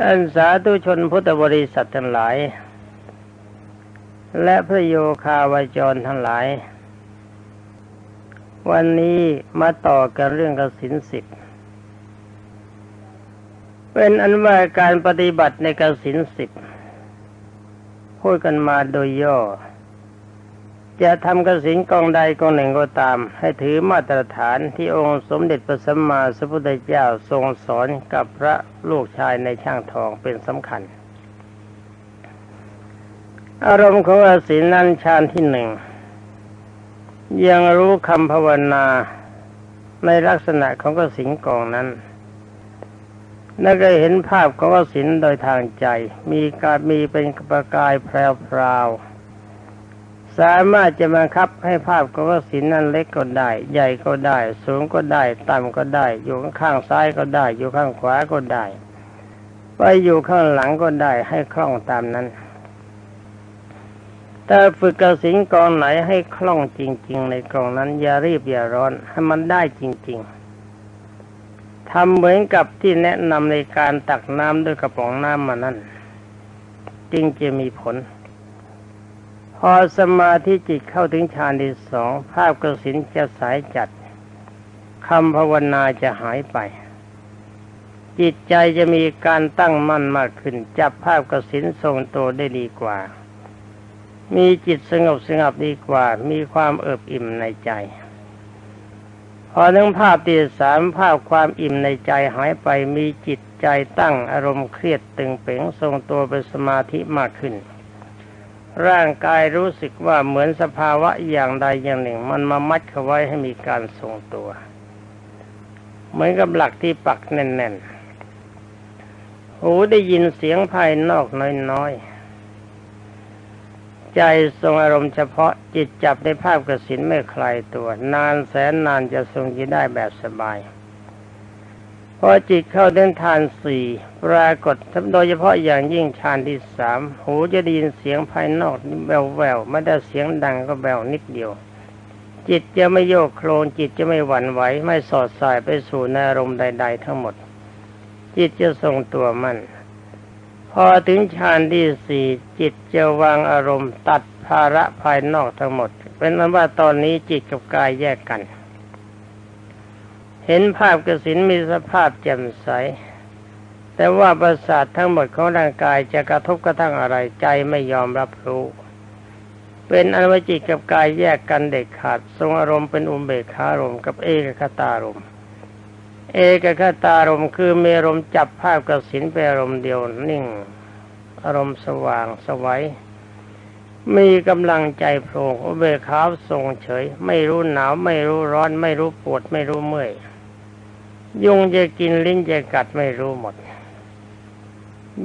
ท่านสาธุชนพุทธบริษัททั้งหลาย และพระโยคาวาจรทั้งหลาย วันนี้มาต่อกันเรื่องกสินสิบเป็นอันว่าการปฏิบัติในกสินสิบพูดกันมาโดยย่อ จะทำกสินกองใดกองหนึ่งก็ตาม ให้ถือมาตรฐานที่องค์สมเด็จพระสัมมาสัมพุทธเจ้าทรงสอนกับพระลูกชายในช่างทองเป็นสำคัญ อารมณ์ของกสินนั้นฌานที่หนึ่งยังรู้คำภาวนาในลักษณะของกสินกองนั้นนั่นก็เห็นภาพของกสินโดยทางใจ มีการมีเป็นประกายแพรวๆ สามารถจะบังคับให้ภาพของกสินนั้นเล็กก็ได้ ใหญ่ก็ได้ สูงก็ได้ ต่ำก็ได้ อยู่ข้างซ้ายก็ได้ อยู่ข้างขวาก็ได้ ไปอยู่ข้างหลังก็ได้ให้คล่องตามนั้นแต่ฝึกกสินกองไหนให้คล่องจริง ๆ ในกองนั้น อย่ารีบอย่าร้อนให้มันได้จริง ๆทำเหมือนกับที่แนะนำในการตักน้ำด้วยกระป๋องน้ำมานั่นจึงจะมีผล พอสมาธิจิตเข้าถึงฌานที่สองภาพกระสินจะสายจัดคำภาวนาจะหายไป จิตใจจะมีการตั้งมั่นมากขึ้น จับภาพกระสินทรงตัวได้ดีกว่า มีจิตสงบสงบดีกว่า มีความเอิบอิ่มในใจ พอทั้งภาพที่สามภาพความอิ่มในใจหายไปมีจิตใจตั้งอารมณ์เครียดตึงเป๋งทรงตัวเป็นสมาธิมากขึ้น ร่างกายรู้สึกว่าเหมือนสภาวะอย่างใดอย่างหนึ่ง มันมามัดเขาไว้ให้มีการทรงตัว เหมือนกับหลักที่ปักแน่นๆ หูได้ยินเสียงภายนอกน้อยๆ ใจทรงอารมณ์เฉพาะจิตจับในภาพกระสินไม่คลายตัว นานแสนนานจะทรงจิตได้แบบสบาย พอจิตเข้าเดินทานสี่ปรากฏโดยเฉพาะอย่างยิ่งฌานที่สามหูจะได้ยินเสียงภายนอกแววแววไม่ได้เสียงดังก็แววนิดเดียว จิตจะไม่โยกโคลนจิตจะไม่หวั่นไหวไม่สอดสายไปสู่อารมณ์ใด ๆ ทั้งหมด จิตจะทรงตัวมัน่นพอถึงฌานที่สี่จิตจะวางอารมณ์ตัดภาระภายนอกทั้งหมด เป็นนั้นว่าตอนนี้จิตกับกายแยกกัน เห็นภาพกสินมีสภาพแจ่มใส แต่ว่าประสาททั้งหมดของร่างกายจะกระทบกระทั่งอะไรใจไม่ยอมรับรู้ เป็นอนุจิตกับกายแยกกันเด็ดขาด ทรงอารมณ์เป็นอุเบกขารมกับเอกคตารมเอกคตารมคือมีอารมณ์จับภาพกสินเป็นอารมณ์เดียวนิ่ง อารมณ์สว่างสวัยมีกำลังใจโปร่งอุเบกขาทรงเฉย ไม่รู้หนาว ไม่รู้ร้อน ไม่รู้ปวด ไม่รู้เมื่อย ยุงจะกินลิ้นจะกัดไม่รู้หมด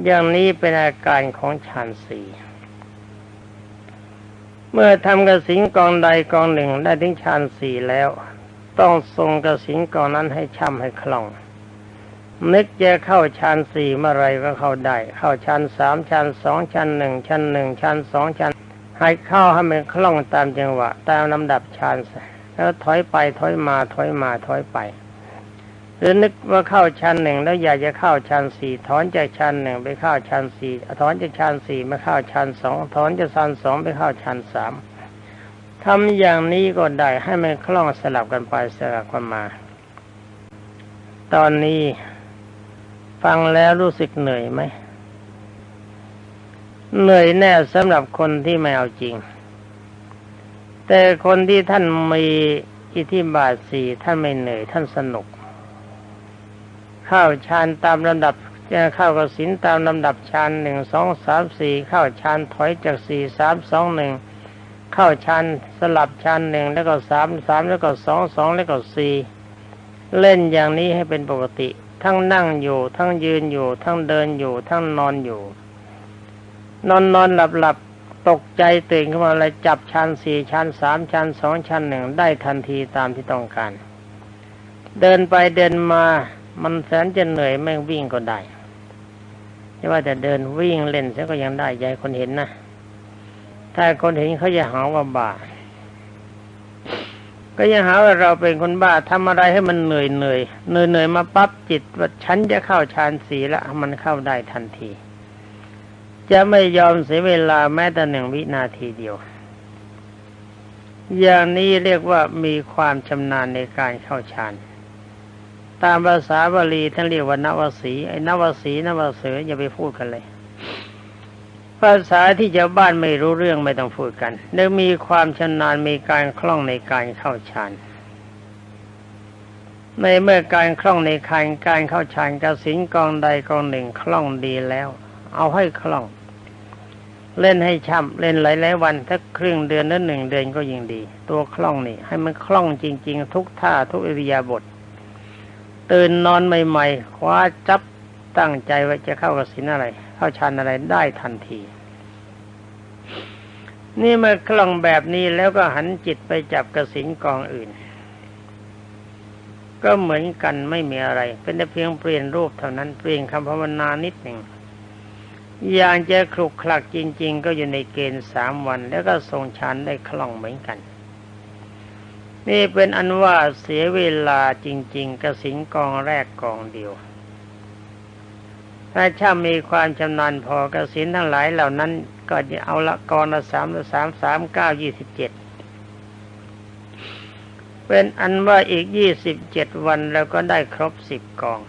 อย่างนี้เป็นอาการของฌานสี่เมื่อทำกระสินกองใดกองหนึ่งได้ถึงฌานสี่แล้ว ต้องทรงกระสินกอนนั้นให้ช่ำให้คล่อง นึกจะเข้าชั้นสี่เมื่อไรก็เข้าได้ เข้าชั้นสามชั้นสองชั้นหนึ่งชั้นหนึ่งชั้นสองชั้นให้เข้าให้มันคล่องตามจังหวะ ตามลำดับชั้นแล้วถอยไปถอยมาถอยมาถอยไป หรือนึกว่าเข้าชั้นหนึ่งแล้วอยากจะเข้าชั้นสี่ถอนจากชั้นหนึ่งไปเข้าชั้นสี่ถอนจากชั้นสี่มาเข้าชั้นสองถอนจากชั้นสองไปเข้าชั้นสามทำอย่างนี้ก็ได้ให้มันคล่องสลับกันไปสลับกันมา ตอนนี้ฟังแล้วรู้สึกเหนื่อยไหมเหนื่อยแน่สำหรับคนที่ไม่เอาจริง แต่คนที่ท่านมีอิทธิบาทสี่ท่านไม่เหนื่อยท่านสนุก เข้าฌานตามลำดับจะเข้ากสินตามลำดับฌานหนึ่งสองสามสี่เข้าฌานถอยจากสี่สามสองหนึ่งเข้าชันสลับชันหนึ่งแล้วก็สามสามแล้วก็สองสองแล้วก็สี่เล่นอย่างนี้ให้เป็นปกติ ทั้งนั่งอยู่ ทั้งยืนอยู่ ทั้งเดินอยู่ ทั้งนอนอยู่ นอนนอนหลับหลับตกใจตื่นขึ้นมาเลยจับชั้นสี่ชั้นสามชั้นสองชั้นหนึ่งได้ทันทีตามที่ต้องการ เดินไปเดินมา มันแสนจะเหนื่อยแม่งวิ่งก็ได้ไม่ว่าแต่เดินวิ่งเล่นซะก็ยังได้ใจคนเห็นนะถ้าคนเห็นเขาจะหาว่าบ้า ก็ยังหาว่าเราเป็นคนบ้าทำอะไรให้มันเหนื่อยเหนื่อยเหนื่อยเหนื่อยมาปั๊บจิตว่าฉันจะเข้าฌานสีล้วมันเข้าได้ทันที จะไม่ยอมเสียเวลาแม้แต่หนึ่งวินาทีเดียว อย่างนี้เรียกว่ามีความชำนาญในการเข้าฌาน ตามภาษาบาลีท่านเรียกว่านวสีไอ้นวสีนวเสืออย่าไปพูดกันเลย ภาษาที่ชาวบ้านไม่รู้เรื่องไม่ต้องพูดกันเนื่องมีความชำนาญมีการคล่องในการเข้าฌานในเมื่อการคล่องในการการเข้าฌานกสินกองใดกองหนึ่งคล่องดีแล้ว เอาให้คล่อง เล่นให้ช่ำเล่นหลายๆวันถ้าครึ่งเดือนหรือหนึ่งเดือนก็ยิ่งดี ตัวคล่องนี่ ให้มันคล่องจริง ๆ ทุกท่าทุกอิริยาบถ ตื่นนอนใหม่ๆคว้าจับตั้งใจว่าจะเข้ากสินอะไร เข้าฌานอะไรได้ทันที นี่เมื่อคล่องแบบนี้แล้วก็หันจิตไปจับกสินกองอื่น ก็เหมือนกันไม่มีอะไร เป็นแต่เพียงเปลี่ยนรูปเท่านั้นเปลี่ยนคำภาวนานิดหนึ่งอย่างจะคลุกคลักจริง ๆ ก็อยู่ในเกณฑ์สามวัน แล้วก็ทรงฌานได้คล่องเหมือนกัน นี่เป็นอันว่าเสียเวลาจริง ๆ กระสินกองแรกกองเดียวถ้าช่ามีความชำนาญพอกระสินทั้งหลายเหล่านั้น ก็จะเอาละกองละสามละสามสามเก้ายี่สิบเจ็ดเป็นอันว่าอีกยี่สิบเจ็ดวันเราก็ได้ครบสิบกอง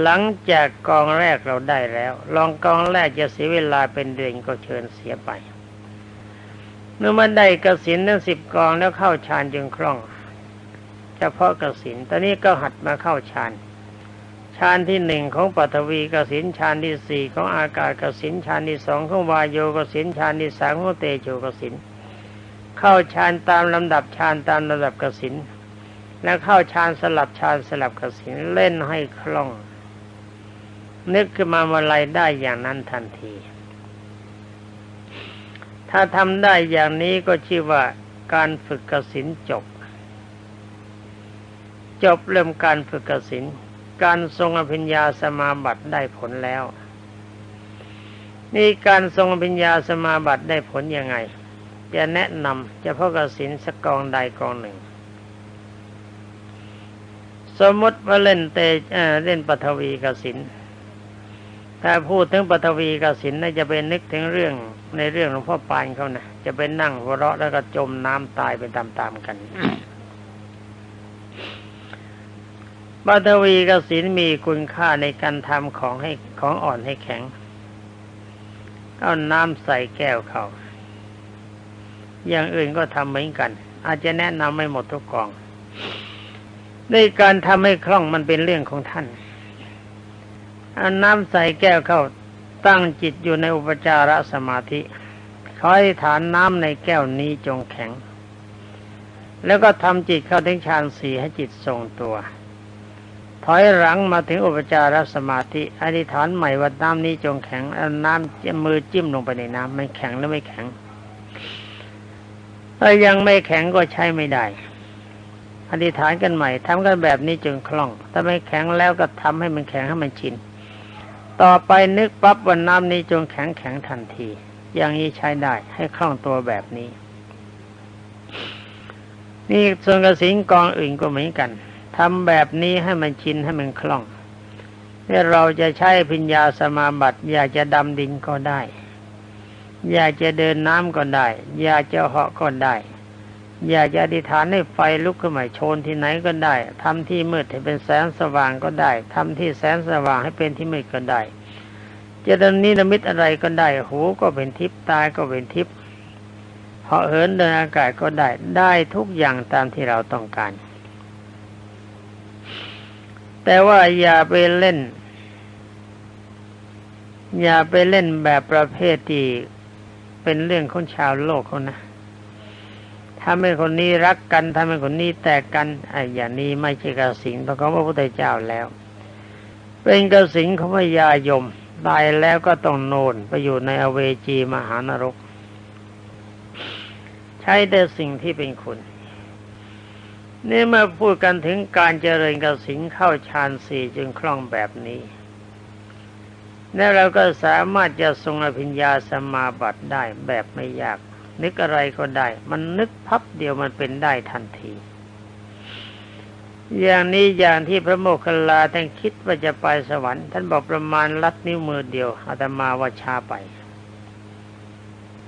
หลังจากกองแรกเราได้แล้ว ลองกองแรกจะเสียเวลาเป็นเดือนก็เชิญเสียไป เมื่อมันได้กสินทั้งสิบกองแล้วเข้าฌานจึงคล่อง เฉพาะกสินตอนนี้ก็หัดมาเข้าฌานฌานที่หนึ่งของปัทวีกสินฌานที่สี่ของอากาศกสินฌานที่สองของวายโยกสินฌานที่สามของเตโชกสินเข้าฌานตามลำดับฌานตามระดับกสินแล้วเข้าฌานสลับฌานสลับกสินเล่นให้คล่อง นึกขึ้นมาเมื่อไรได้อย่างนั้นทันที ถ้าทำได้อย่างนี้ก็ชื่อว่าการฝึกกสินจบ จบเริ่มการฝึกกสินการทรงอภิญญาสมาบัติได้ผลแล้วนี่การทรงอภิญญาสมาบัติได้ผลยังไง จะแนะนำจะพ่อกสินสักกองใดกองหนึ่ง สมมติว่าเล่นเตเเล่นปฐวีกสิน ถ้าพูดถึงปฐวีกสินน่าจะเป็นนึกถึงเรื่องในเรื่องหลวงพ่อปานเขานะจะเป็นนั่งหัวเราะแล้วก็จมน้ำตายไปตามๆกันปฐวีกสินมีคุณค่าในการทำของให้ของอ่อนให้แข็งเอาน้ำใส่แก้วเขาอย่างอื่นก็ทำเหมือนกัน อาจจะแนะนำไม่หมดทุกกองในการทำให้คล่องมันเป็นเรื่องของท่าน เอาน้ำใส่แก้วเข้าตั้งจิตอยู่ในอุปจารสมาธิคอยฐานน้ำในแก้วนี้จงแข็ง แล้วก็ทำจิตเข้าถึงฌานสี่ให้จิตทรงตัว ถอยหลังมาถึงอุปจารสมาธิอธิษฐานใหม่ว่าน้ำนี้จงแข็งเอาน้ำมือจิ้มลงไปในน้ำมันแข็งหรือไม่แข็งถ้ายังไม่แข็งก็ใช้ไม่ได้อธิษฐานกันใหม่ทำกันแบบนี้จนคล่อง ถ้าไม่แข็งแล้วก็ทำให้มันแข็งให้มันชิน ต่อไปนึกปั๊บวันน้ำนี้จงแข็งแข็งทันที อย่างนี้ใช้ได้ให้คล่องตัวแบบนี้ นี่ส่วนกระสิงกองอื่นก็เหมือนกันทำแบบนี้ให้มันชินให้มันคล่องที่เราจะใช้พิญญาสมาบัติ อยากจะดำดินก็ได้ อยากจะเดินน้ำก็ได้ อยากจะเหาะก็ได้ อยากจะอธิษฐานให้ไฟลุกขึ้นมาโชนที่ไหนก็ได้ทำที่มืดให้เป็นแสงสว่างก็ได้ทำที่แสงสว่างให้เป็นที่มืดก็ได้จะดำนิมิตอะไรก็ได้ หูก็เป็นทิพย์ตาก็เป็นทิพย์เหาะเหินเดินอากาศก็ได้ ได้ทุกอย่างตามที่เราต้องการ แต่ว่าอย่าไปเล่น อย่าไปเล่นแบบประเภทที่เป็นเรื่องของชาวโลกเขานะ ถ้าไม่คนนี้รักกันถ้าไม่คนนี้แตกกันไอ้อย่างนี้ไม่ใช่กสิงเพราะเขาพระพุทธเจ้าแล้ว เป็นกสิงของพญายมตายแล้วก็ต้องโนนไปอยู่ในอเวจีมหานรก ใช้แต่สิ่งที่เป็นคุณนี่มาพูดกันถึงการเจริญกสิงเข้าฌานสี่จึงคล่องแบบนี้ แล้วเราก็สามารถจะทรงอภิญญาสมาบัติได้แบบไม่ยาก นึกอะไรก็ได้ มันนึกพับเดียวมันเป็นได้ทันที อย่างนี้อย่างที่พระโมคคัลลาท่านคิดว่าจะไปสวรรค์ท่านบอกประมาณลัดนิ้วมือเดียวอาตมาว่าช้าไป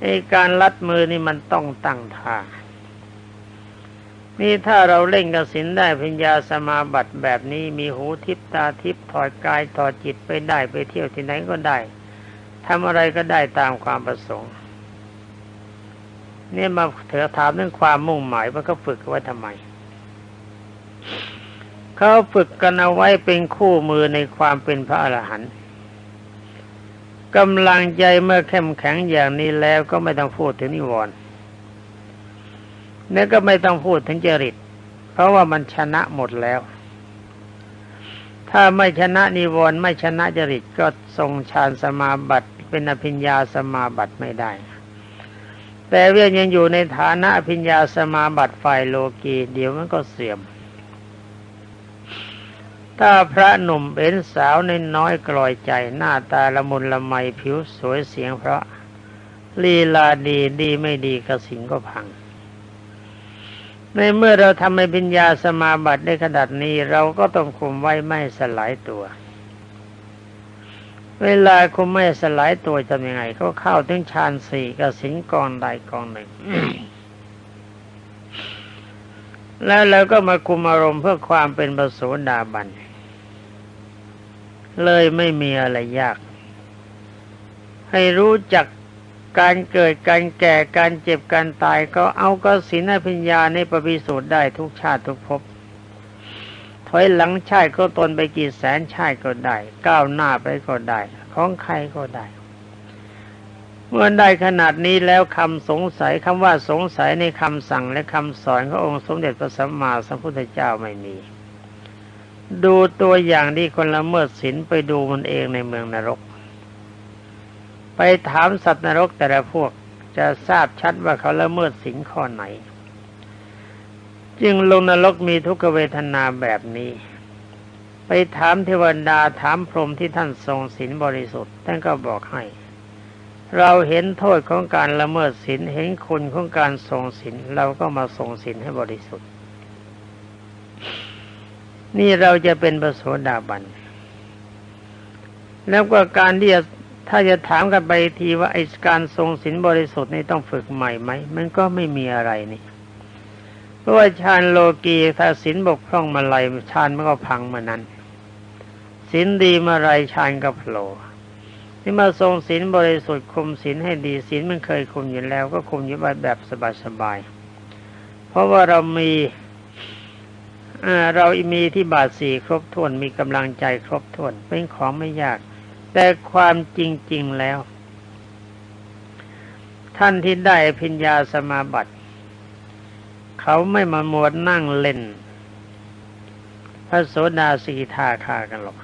ไอการลัดมือนี่มันต้องตั้งท่านี่ถ้าเราเล่นกสินได้ปัญญาสมาบัติแบบนี้มีหูทิพตาทิพถอดกายถอดจิตไปได้ไปเที่ยวที่ไหนก็ได้ทำอะไรก็ได้ตามความประสงค์ เนี่ยมาเถอถามเรื่องความมุ่งหมายว่าเขาฝึกไว้ทำไมเขาฝึกกันเอาไว้เป็นคู่มือในความเป็นพระอรหันต์กำลังใจเมื่อเข้มแข็งอย่างนี้แล้วก็ไม่ต้องพูดถึงนิวรณ์เนี่ก็ไม่ต้องพูดถึงจริต เพราะว่ามันชนะหมดแล้ว ถ้าไม่ชนะนิวรณ์ไม่ชนะจริตก็ทรงฌานสมาบัติเป็นอภิญญาสมาบัติไม่ได้ แต่เวียนยังอยู่ในฐานะอภิญญาสมาบัติฝ่ายโลกีเดี๋ยวมันก็เสื่อม ถ้าพระหนุ่มเป็นสาวในน้อยกลอยใจหน้าตาละมุนละไมผิวสวยเสียงเพราะลีลาดีดีไม่ดีกระสิงก็พัง ในเมื่อเราทำให้ปัญญาสมาบัติได้ขนาดนี้ เราก็ต้องคุมไว้ไม่สลายตัว เวลาคุมไม่สลายตัวทำยังไง ก็เข้าถึงฌานสี่กสิงกองใดกองหนึ่ง แล้วเราก็มาคุมอารมณ์เพื่อความเป็นประโสดาบัน เลยไม่มีอะไรยาก ให้รู้จักการเกิดการแก่การเจ็บการตายก็เอาก็สินพิญญาในประพิสูจน์ได้ทุกชาติทุกภพ อยหลังชาติก็ตนไปกี่แสนชาติก็ได้ ก้าวหน้าไปก็ได้ ของใครก็ได้ เมื่อได้ขนาดนี้แล้วคำสงสัยคำว่าสงสัยในคำสั่งและคำสอนขององค์สมเด็จพระสัมมาสัมพุทธเจ้าไม่มี ดูตัวอย่างที่คนละเมิดศีลไปดูมันเองในเมืองนรก ไปถามสัตว์นรกแต่ละพวกจะทราบชัดว่าเขาละเมิดศีลข้อไหน จึงลงนรกมีทุกขเวทนาแบบนี้ ไปถามเทวดาถามพรหมที่ท่านทรงศีลบริสุทธิ์ท่านก็บอกให้ เราเห็นโทษของการละเมิดศีลเห็นคุณของการทรงศีลเราก็มาทรงศีลให้บริสุทธิ์ นี่เราจะเป็นประโสดาบันแล้วก็การที่จะถ้าจะถามกันไปทีว่าไอ้การทรงศีลบริสุทธิ์นี่ต้องฝึกใหม่ไหมมันก็ไม่มีอะไรนี่ เพราะว่าฌานโลกีถ้าศีลบกพร่องมาไรฌานมันก็พังมานั้นศีลดีมาไรฌานก็โผล่ที่มาทรงศีลบริสุทธิ์คุมศีลให้ดีศีลมันเคยคุมอยู่แล้ว ก็คุมอยู่แบบสบายๆเพราะว่าเรามีเรามีที่บาทสี่ครบถ้วนมีกำลังใจครบถ้วนเป็นของไม่ยาก แต่ความจริงๆแล้ว ท่านที่ได้พิญญาสมาบัติ เขาไม่มาหมวดนั่งเล่น พระโสดาสีทาคากันหรอก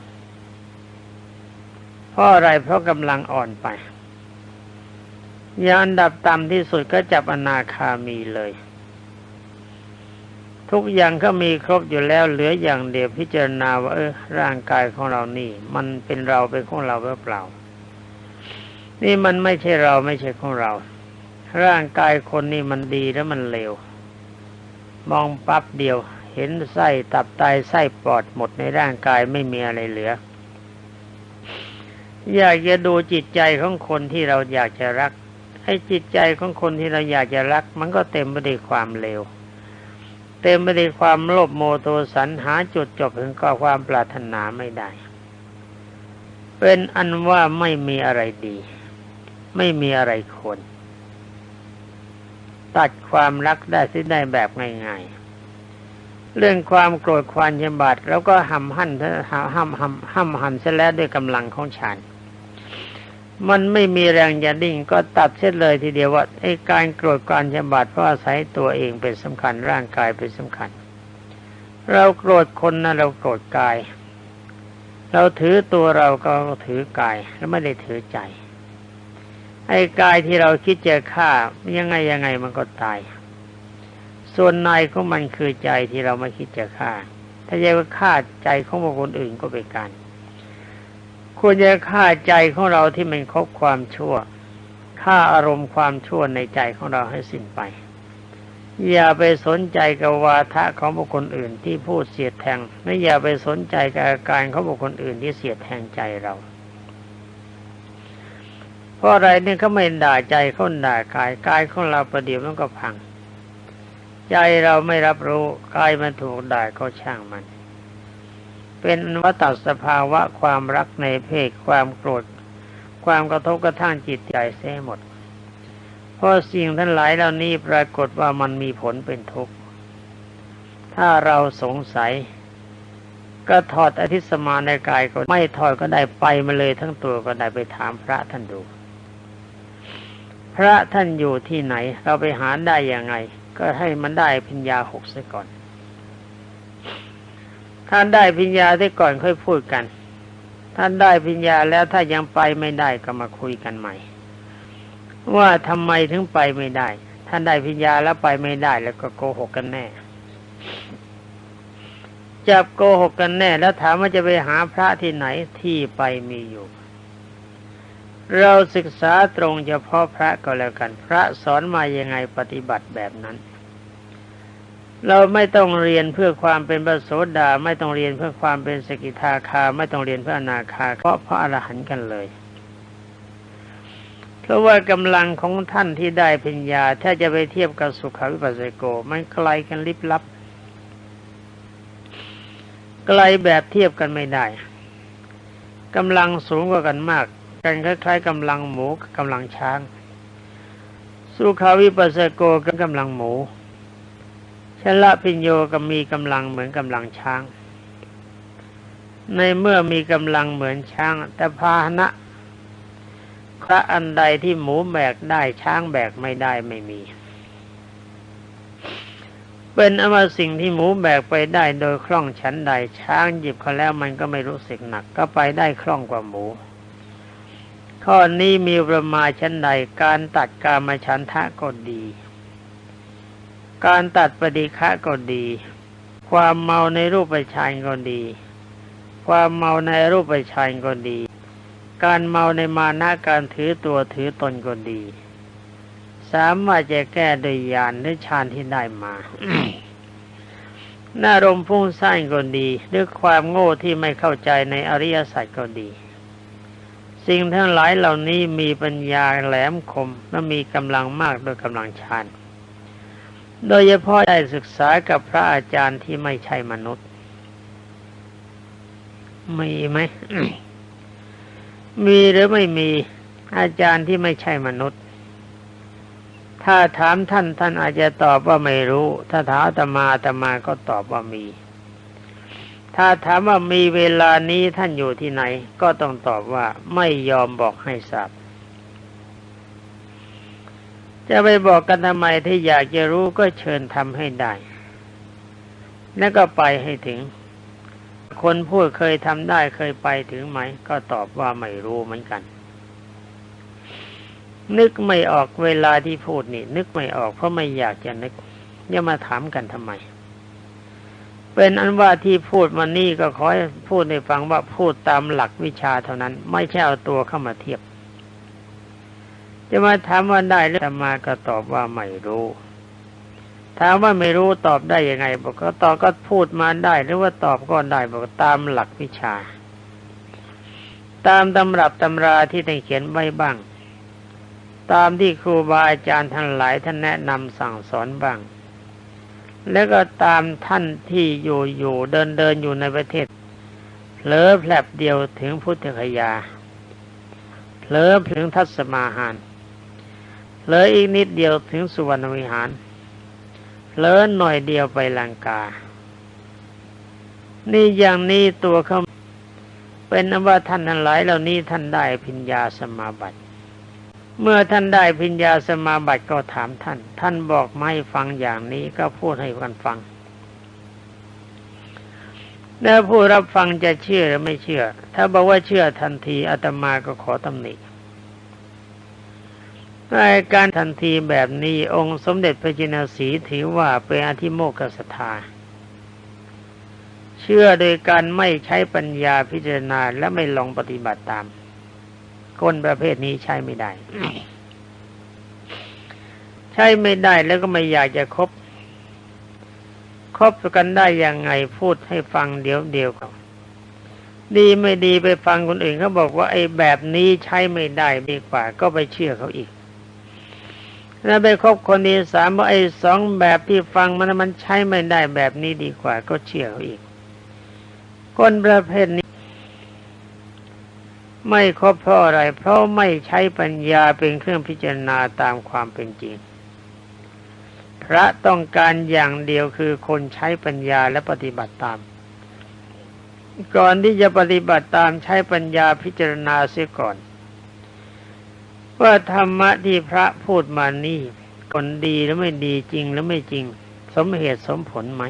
เพราะอะไรเพราะกำลังอ่อนไปยาอันดับต่ำที่สุดก็จับอนาคามีเลย ทุกอย่างก็มีครบอยู่แล้วเหลืออย่างเดียวพิจารณาว่าเออร่างกายของเรานี่ มันเป็นเราเป็นของเราหรือเปล่า นี่มันไม่ใช่เราไม่ใช่ของเรา ร่างกายคนนี่มันดีแล้วมันเลว มองปั๊บเดียว เห็นไส้ตับไตไส้ปอดหมดในร่างกายไม่มีอะไรเหลือ อยากจะดูจิตใจของคนที่เราอยากจะรักให้จิตใจของคนที่เราอยากจะรัก มันก็เต็มไปด้วยความเลวเต็มไปด้วยความโลภโมโทสันหาจุดจบถึงก็ความปรารถนาไม่ได้ เป็นอันว่าไม่มีอะไรดี ไม่มีอะไรควร ตัดความรักได้ที่ได้แบบง่ายๆ เรื่องความโกรธความยำบาดแล้วก็ห้ำหั่นห้ำห้ำห้ำห้ำหันเสียแล้วด้วยกำลังของฌานมันไม่มีแรงยันดิ่งก็ตัดเส้นเลยทีเดียวว่าไอ้การโกรธการยำบาดเพราะอาศัยตัวเองเป็นสำคัญร่างกายเป็นสำคัญ เราโกรธคนนะเราโกรธกาย เราถือตัวเราก็ถือกายแล้วไม่ได้ถือใจ ไอ้กายที่เราคิดจะฆ่ายังไงยังไงมันก็ตาย ส่วนนายของมันคือใจที่เราไม่คิดจะฆ่า ถ้าจะฆ่าใจของบุคคลอื่นก็เป็นการควรจะฆ่าใจของเราที่มันครบความชั่วฆ่าอารมณ์ความชั่วในใจของเราให้สิ้นไป อย่าไปสนใจกับวาทะของบุคคลอื่นที่พูดเสียดแทงและอย่าไปสนใจกับอาการของบุคคลอื่นที่เสียดแทงใจเรา เพราะอะไรเนี่ยเขาไม่ด่าใจเขาด่ากายกายของเราประเดี๋ยวมันก็พัง ใจเราไม่รับรู้กายมันถูกด่าก็ช่างมัน เป็นวัฏสภาวะความรักในเพศความโกรธ ความกระทบกระทั่งจิตใจเสียหมด เพราะสิ่งทั้งหลายเหล่านี้ปรากฏว่ามันมีผลเป็นทุกข์ถ้าเราสงสัยก็ถอดอธิสมาในกายก็ไม่ถอดก็ได้ไปมาเลยทั้งตัวก็ได้ไปถามพระท่านดู พระท่านอยู่ที่ไหน เราไปหาได้ยังไง ก็ให้มันได้พิญญาหกซะก่อน ท่านได้พิญญาได้ก่อนค่อยพูดกัน ท่านได้พิญญาแล้วถ้ายังไปไม่ได้ก็มาคุยกันใหม่ ว่าทำไมถึงไปไม่ได้ ท่านได้พิญญาแล้วไปไม่ได้แล้วก็โกหกกันแน่จับโกหกกันแน่ แล้วถามว่าจะไปหาพระที่ไหนที่ไปมีอยู่ เราศึกษาตรงเฉพาะพระก็แล้วกัน พระสอนมายังไงปฏิบัติแบบนั้น เราไม่ต้องเรียนเพื่อความเป็นพระโสดาไม่ต้องเรียนเพื่อความเป็นสกิทาคา ไม่ต้องเรียนเพื่ออนาคาเพราะพระอรหันต์กันเลยเพราะว่ากำลังของท่านที่ได้ปัญญา ถ้าจะไปเทียบกับสุขวิปัสสโกมันไกลกันลิบลับ ไกลแบบเทียบกันไม่ได้กำลังสูงกว่ากันมาก กันคล้ายๆกำลังหมูกำลังช้าง สุขาวิปัสสโกกับกำลังหมูชละพิญโยก็มีกำลังเหมือนกำลังช้าง ในเมื่อมีกำลังเหมือนช้าง แต่พาหนะพระอันใดที่หมูแบกได้ช้างแบกไม่ได้ไม่มี เป็นอมาสิ่งที่หมูแบกไปได้โดยคล่องชั้นใดช้างหยิบเขาแล้วมันก็ไม่รู้สึกหนัก ก็ไปได้คล่องกว่าหมู ข้อนี้มีประมาณชั้นใดการตัดกามฉันทะก็ดี การตัดปฏิฆะก็ดี ความเมาในรูปฌานก็ดี ความเมาในรูปฌานก็ดี การเมาในมานะการถือตัวถือตนก็ดี สามารถจะแก้โดยญาณหรือฌานที่ได้มาหน้ารมพุ่งสร้างก็ดีด้วยความโง่ที่ไม่เข้าใจในอริยสัจก็ดี สิ่งทั้งหลายเหล่านี้มีปัญญาแหลมคมและมีกำลังมากโดยกำลังฌานโดยเฉพาะได้ศึกษากับพระอาจารย์ที่ไม่ใช่มนุษย์ มีไหม มีหรือไม่มีอาจารย์ที่ไม่ใช่มนุษย์ ถ้าถามท่านท่านอาจจะตอบว่าไม่รู้ ถ้าถามตมาตมาก็ตอบว่ามี ถ้าถามว่ามีเวลานี้ท่านอยู่ที่ไหน ก็ต้องตอบว่าไม่ยอมบอกให้ทราบจะไปบอกกันทำไมที่อยากจะรู้ก็เชิญทำให้ได้ แล้วก็ไปให้ถึง คนพูดเคยทำได้เคยไปถึงไหม ก็ตอบว่าไม่รู้เหมือนกัน นึกไม่ออกเวลาที่พูดนี่ นึกไม่ออกเพราะไม่อยากจะนึกอย่ามาถามกันทำไม เป็นอันว่าที่พูดมานี่ก็ขอให้พูดในฟังว่าพูดตามหลักวิชาเท่านั้น ไม่ใช่เอาตัวเข้ามาเทียบ จะมาถามว่าได้หรือมาก็ตอบว่าไม่รู้ถามว่าไม่รู้ตอบได้ยังไงบอกก็ตอบก็พูดมาได้ หรือว่าตอบก็ได้บอกตามหลักวิชา ตามตำรับตำราที่ท่านเขียนไว้บ้าง ตามที่ครูบาอาจารย์ท่านหลายท่านแนะนำสั่งสอนบ้าง แล้วก็ตามท่านที่อยู่อยู่เดินเดินอยู่ในประเทศเผลอแผลบเดียวถึงพุทธคยาเผลอถึงทัศมาหารเผลออีกนิดเดียวถึงสุวรรณวิหารเผลอหน่อยเดียวไปลังกา นี่อย่างนี้ตัวเขาเป็นนว่าท่านทั้งหลายเหล่านี้ท่านได้พิญญาสมาบัติ เมื่อท่านได้พิญญาสมาบัติก็ถามท่าน ท่านบอกไม่ฟังอย่างนี้ก็พูดให้กันฟัง แล้วผู้รับฟังจะเชื่อหรือไม่เชื่อ ถ้าบอกว่าเชื่อทันทีอาตมาก็ขอตำหนิการทันทีแบบนี้องค์สมเด็จพระจินสีถือว่าเป็นอธิโมกขศรัทธาเชื่อโดยการไม่ใช้ปัญญาพิจารณาและไม่ลองปฏิบัติตาม คนประเภทนี้ใช้ไม่ได้ ใช้ไม่ได้แล้วก็ไม่อยากจะคบคบกันได้ยังไงพูดให้ฟังเดี๋ยวเดียวกันดีไม่ดีไปฟังคนอื่นเขาบอกว่าไอ้แบบนี้ใช้ไม่ได้ดีกว่า ก็ไปเชื่อเขาอีก แล้วไปคบคนที่สามว่าไอ้สองแบบที่ฟังมันมันใช้ไม่ได้แบบนี้ดีกว่า ก็เชื่อเขาอีก คนประเภทนี้ ไม่ครบเพราะอะไร เพราะไม่ใช้ปัญญาเป็นเครื่องพิจารณาตามความเป็นจริง พระต้องการอย่างเดียวคือคนใช้ปัญญาและปฏิบัติตาม ก่อนที่จะปฏิบัติตามใช้ปัญญาพิจารณาเสียก่อน ว่าธรรมะที่พระพูดมานี่คนดีหรือไม่ดีจริงหรือไม่จริง สมเหตุสมผลไหม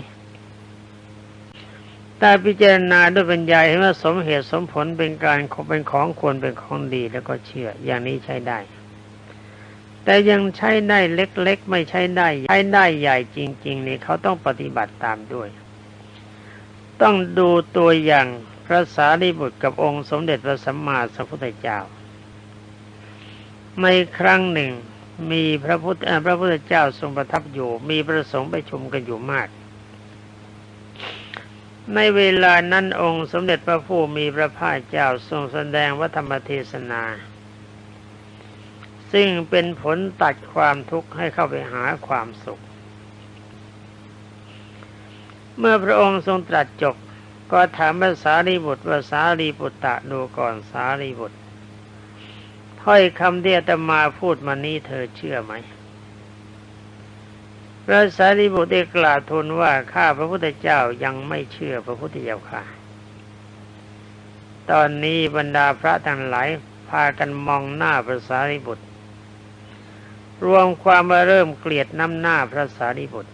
แต่พิจารณาด้วยปัญญาเห็นว่าสมเหตุสมผลเป็นการเป็นของควรเป็นของดีแล้วก็เชื่อ อย่างนี้ใช้ได้ แต่ยังใช้ได้เล็กๆ ไม่ใช้ได้ใช้ได้ใหญ่จริง ๆ นี่เขาต้องปฏิบัติตามด้วย ต้องดูตัวอย่างพระสารีบุตรกับองค์สมเด็จพระสัมมาสัมพุทธเจ้าในครั้งหนึ่งมีพระพุทธพระพุทธเจ้าทรงประทับอยู่ มีประสงค์ไปชมกันอยู่มาก ในเวลานั้นองค์สมเด็จพระผู้มีพระภาคเจ้าทรงแสดงวัธรรมเทศนา ซึ่งเป็นผลตัดความทุกข์ให้เข้าไปหาความสุข เมื่อพระองค์ทรงตรัสจบ ก็ถามภาษารีบุตรว่าสารีบุตรตะดูก่อนสารีบุตรถ้อยคำที่อาตมาพูดมานี้เธอเชื่อไหม ระสารีบุตรได้กล่าวทูลว่าข้าพระพุทธเจ้ายังไม่เชื่อพระพุทธเจ้าค่ะ ตอนนี้บรรดาพระทั้งหลายพากันมองหน้าพระสารีบุตร รวมความมาเริ่มเกลียดน้ำหน้าพระสารีบุตร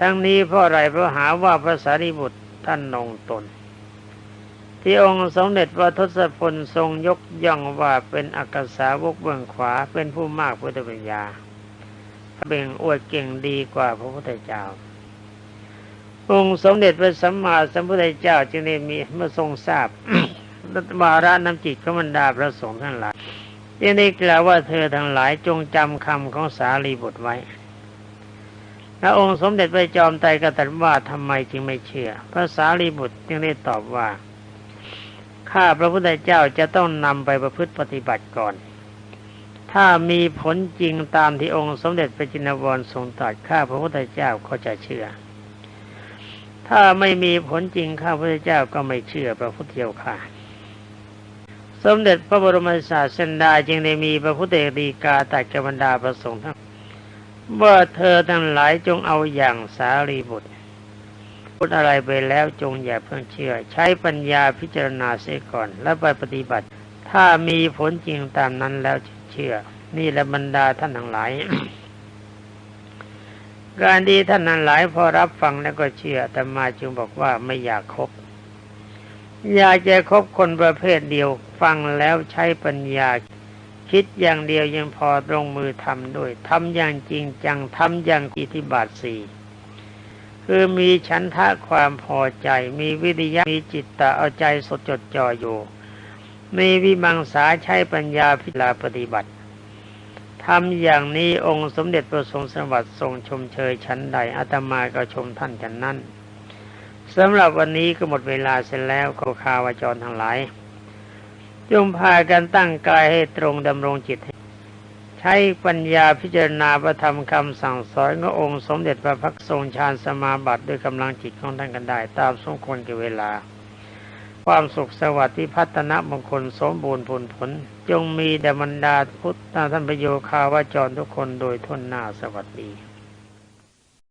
ทั้งนี้เพราะอะไรเพราะหาว่าพระสารีบุตรท่านนงตน ที่องค์สมเด็จพระทศพลทรงยกย่องว่าเป็นอักษาวกเบื้องขวาเป็นผู้มากพุทธปัญญา เบ่งอวดเก่งดีกว่าพระพุทธเจ้า องค์สมเด็จพระสัมมาสัมพุทธเจ้าจึงได้มีเมื่อทรงทราบวาระน้ำจิตของบรรดาพระสงฆ์ทั้งหลายจึงได้กล่าวว่าเธอทั้งหลายจงจำคำของสารีบุตรไว้และองค์สมเด็จพระจอมไตรก็ตรัสว่าทำไมจึงไม่เชื่อ พระสารีบุตรจึงได้ตอบว่าข้าพระพุทธเจ้าจะต้องนำไปประพฤติปฏิบัติก่อน ถ้ามีผลจริงตามที่องค์สมเด็จพระจินวรทรงตรัสข้าพระพุทธเจ้าก็จะเชื่อ ถ้าไม่มีผลจริงข้าพระพุทธเจ้าก็ไม่เชื่อพระพุทธเจ้าค่ะ สมเด็จพระบรมศาสดาจึงได้มีพระพุทธดีกาตรัสกับบรรดาประสงค์ทั้งว่าเธอทั้งหลายจงเอาอย่างสารีบุตรพูดอะไรไปแล้วจงอย่าเพิ่งเชื่อ ใช้ปัญญาพิจารณาเสียก่อน แล้วไปปฏิบัติ ถ้ามีผลจริงตามนั้นแล้วจะ เชื่อ นี่แหละบรรดาท่านทั้งหลาย การดีท่านทั้งหลาย พอรับฟังแล้วก็เชื่อแต่มาจึงบอกว่าไม่อยากคบ อยากจะคบคนประเภทเดียว ฟังแล้วใช้ปัญญาคิดอย่างเดียวยังพอตรงมือทำด้วยทำอย่างจริงจังทำอย่างอิทธิบาทสี่คือมีฉันทะความพอใจ มีวิริยะมีจิตตะเอาใจสดจดจ่ออยู่ มีวิมังสาใช้ปัญญาพิจารณาปฏิบัติทำอย่างนี้องค์สมเด็จพระทรงสวัสดิ์ทรงชมเชยชั้นใดอาตมาก็ชมท่านฉันนั้นสำหรับวันนี้ก็หมดเวลาเสร็จแล้วขอคาวาจรทั้งหลายจงพากันตั้งกายให้ตรงดำรงจิต ใช้ปัญญาพิจารณาประธรรมคำสั่งสอนขององค์สมเด็จพระพักทรงฌานสมาบัติด้วยกำลังจิตของท่านกันได้ ตามสมควรแก่เวลา ความสุขสวัสดิ์ที่พัฒนามงคลสมบูรณ์ผลผล จงมีแด่บรรดาพุทธท่านประโยคาวาจรทุกคนโดยทุนหน้าสวัสดี